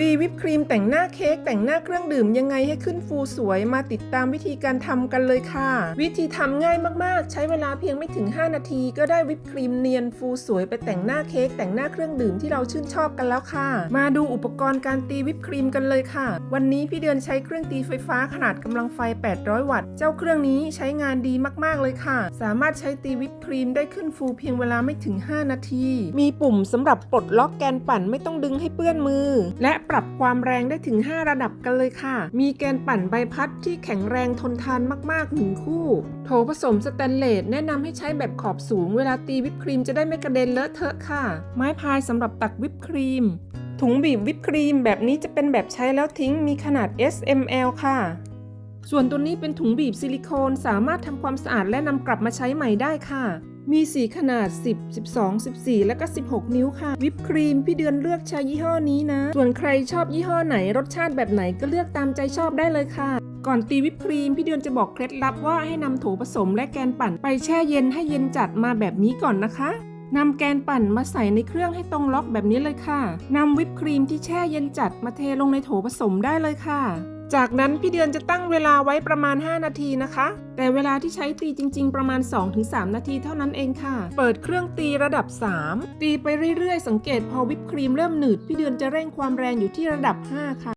ตีวิปครีมแต่งหน้าเค้กแต่งหน้าเครื่องดื่มยังไงให้ขึ้นฟูสวยมาติดตามวิธีการทำกันเลยค่ะ วิธีทำง่ายมากๆ ใช้เวลาเพียงไม่ถึง 5 นาที ก็ได้วิปครีมเนียนฟูสวยไปแต่งหน้าเค้กแต่งหน้าเครื่องดื่มที่เราชื่นชอบกันแล้วค่ะ มาดูอุปกรณ์การตีวิปครีมกันเลยค่ะ วันนี้พี่เดือนใช้เครื่องตีไฟฟ้าขนาดกำลังไฟ 800 วัตต์เจ้าเครื่องนี้ใช้งานดีมากๆเลยค่ะ สามารถใช้ตีวิปครีมได้ขึ้นฟูเพียงเวลาไม่ถึง 5 นาที มีปุ่มสำหรับปลดล็อกแกนปั่นไม่ต้องดึงให้เปื้อนมือ และปรับความแรงได้ถึง 5 ระดับกันเลยค่ะ มีแกนปั่นใบพัดที่แข็งแรงทนทานมากๆหนึ่งคู่ โถผสมสแตนเลสแนะนำให้ใช้แบบขอบสูงเวลาตีวิปครีมจะได้ไม่กระเด็นเลอะเทอะค่ะ ไม้พายสำหรับตักวิปครีม ถุงบีบวิปครีมแบบนี้จะเป็นแบบใช้แล้วทิ้งมีขนาด S M L ค่ะส่วนตัวนี้เป็นถุงบีบซิลิโคนสามารถทำความสะอาดและนำกลับมาใช้ใหม่ได้ค่ะ มีสีขนาด 10 12 14 และก็ 16 นิ้วค่ะ วิปครีมพี่เดือนเลือกใช้ยี่ห้อนี้นะ ส่วนใครชอบยี่ห้อไหนรสชาติแบบไหนก็เลือกตามใจชอบได้เลยค่ะ ก่อนตีวิปครีม พี่เดือนจะบอกเคล็ดลับว่าให้นำโถผสมและแกนปั่นไปแช่เย็นให้เย็นจัดมาแบบนี้ก่อนนะคะนำแกนปั่นมาใส่ในเครื่องให้ตรงล็อกแบบนี้เลยค่ะนำวิปครีมที่แช่เย็นจัดมาเทลงในโถผสมได้เลยค่ะ จากนั้นพี่เดือนจะตั้งเวลาไว้ประมาณ 5 นาทีนะคะ แต่เวลาที่ใช้ตีจริง ๆ ประมาณ 2-3 นาทีเท่านั้นเองค่ะ เปิดเครื่องตีระดับ 3 ตีไปเรื่อยๆ สังเกตพอวิปครีมเริ่มหนืด พี่เดือนจะเร่งความแรงอยู่ที่ระดับ 5 ค่ะ